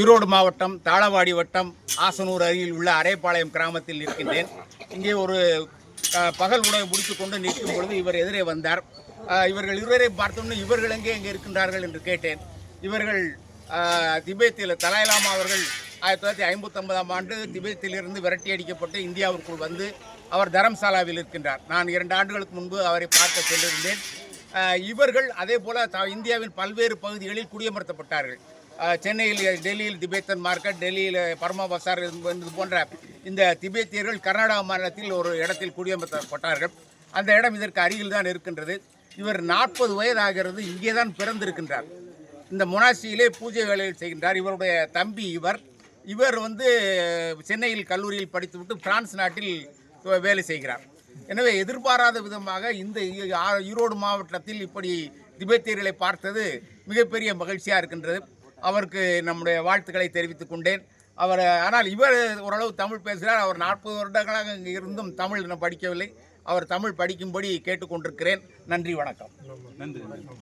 ஈரோடு மாவட்டம் தாளவாடி வட்டம் ஆசனூர் அருகில் உள்ள அரைப்பாளையம் கிராமத்தில் இருக்கின்றேன் இங்கே ஒரு பகல் உணவை முடித்துக்கொண்டு நிற்கும் பொழுது இவர் எதிரே வந்தார். இவர்கள் இருவரை பார்த்தோன்னு இவர்கள் எங்கே எங்கே இருக்கின்றார்கள் என்று கேட்டேன். இவர்கள் திபேத்தில் தலாய்லாமா அவர்கள் ஆயிரத்தி தொள்ளாயிரத்தி ஐம்பத்தொன்பதாம் ஆண்டு திபேத்திலிருந்து விரட்டி அடிக்கப்பட்டு இந்தியாவிற்குள் வந்து அவர் தரம்சாலாவில் இருக்கின்றார். நான் இரண்டு ஆண்டுகளுக்கு முன்பு அவரை பார்க்க சென்றிருந்தேன். இவர்கள் அதே போல இந்தியாவின் பல்வேறு பகுதிகளில் குடியமர்த்தப்பட்டார்கள். சென்னையில் டெல்லியில் திபேத்தன் மார்க்கெட் டெல்லியில் பர்மா பசார் இது போன்ற இந்த திபேத்தியர்கள் கர்நாடகா மாநிலத்தில் ஒரு இடத்தில் குடியமர்த்தப்பட்டார்கள். அந்த இடம் இதற்கு அருகில் தான் இருக்கின்றது. இவர் நாற்பது வயதாகிறது இங்கே தான் பிறந்திருக்கின்றார். இந்த மொனாசியிலே பூஜை வேலைகள் செய்கின்றார். இவருடைய தம்பி இவர். இவர் வந்து சென்னையில் கல்லூரியில் படித்துவிட்டு பிரான்ஸ் நாட்டில் வேலை செய்கிறார். எனவே எதிர்பாராத விதமாக இந்த ஈரோடு மாவட்டத்தில் இப்படி திபெத்தியர்களை பார்த்தது மிகப்பெரிய மகிழ்ச்சியாக இருக்கின்றது. அவருக்கு நம்முடைய வாழ்த்துக்களை தெரிவித்துக் கொண்டேன். அவர் ஆனால் இவர் ஓரளவு தமிழ் பேசுகிறார். அவர் நாற்பது வருடங்களாக இங்கே இருந்தும் தமிழ் படிக்கவில்லை. அவர் தமிழ் படிக்கும்படி கேட்டுக்கொண்டிருக்கிறேன். நன்றி வணக்கம். நன்றி.